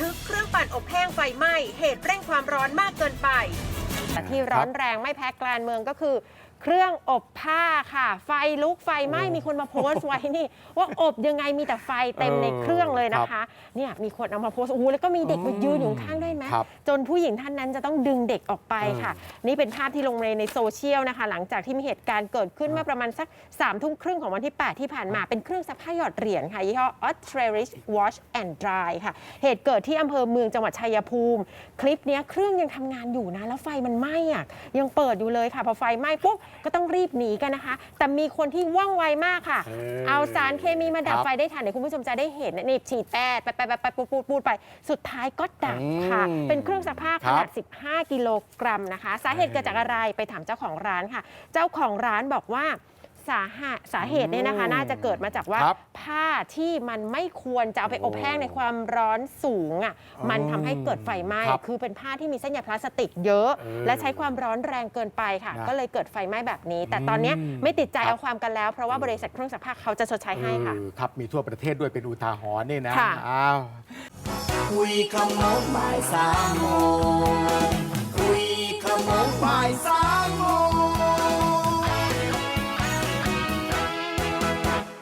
ทึกเครื่องปั่นอบแห้งไฟไหม้เหตุเร่งความร้อนมากเกินไปแต่ที่ร้อนแรงไม่แพ้กลานเมืองก็คือ เครื่องอบผ้าค่ะ ไฟลุกไฟไหม้มีคนมาโพสต์ไว้นี่ ว่าอบยังไงมีแต่ไฟเต็มเออในเครื่องเลยนะครัคะบเนี่ยมีคนเอามาโพสต์โอ้โหแล้วก็มีเด็กมายืนอยู่ข้างๆด้วยไหมครับ จนผู้หญิงท่านนั้นจะต้องดึงเด็กออกไปค่ะ นี่เป็นภาพที่ลงในในโซเชียลนะคะ หลังจากที่มีเหตุการณ์เกิดขึ้นเมื่อประมาณสัก3ามทุ่มครึ่งของวันที่ 8 ที่ผ่านมาเป็นเครื่องซักผ้าหยอดเหรียญค่ะยี่ห้อ o s t r a r i s Wash and Dry ค่ะ เหตุเกิดที่อำเภอเมืองจังหวัดชัยภูมิ คลิปเนี้ยเครื่องยังทำงานอยู่นะ แล้วไฟมันไหม้อะยังเปิดอยู่เลยค่ะพอไฟไหม้ปุ๊บก็ต้องรีบหนีกันนะคะ แต่มีคนที่ว่องไวมากค่ะ เออเอาสารเคมีมาดับครับไฟได้ทันเดี๋ยวคุณผู้ชมจะได้เห็นนะนี่ฉีดแป๊ดไปไปไปไปปูดปูดปูดไป สุดท้ายก็ดับค่ะ อืมเป็นเครื่องซักผ้าขครับนาด15 กิโลกรัมนะคะ สาเหตุเกิดจากอะไรไปถามเจ้าของร้านค่ะ เจ้าของร้านบอกว่า สาหะสาเหตุเนี่ยนะคะ น่าจะเกิดมาจากว่าครับผ้าที่มันไม่ควรจะเอาไปอบแห้งในความร้อนสูงอะอ๋อมันทำให้เกิดไฟไหม้ครับคือเป็นผ้าที่มีเส้นใยพลาสติกเยอะ เออและใช้ความร้อนแรงเกินไปค่ะ นะก็เลยเกิดไฟไหม้แบบนี้ แต่ตอนเนี้ยอืม ไม่ติดใจครับเอาความกันแล้ว เพราะว่าบริษัทเครื่องซักผ้าเขาจะชดใช้ให้ค่ะ เออครับมีทั่วประเทศด้วยเป็นอุทาหรณ์นี่นะค่ะ อ้าว คุยขโมงบ่ายสามโมง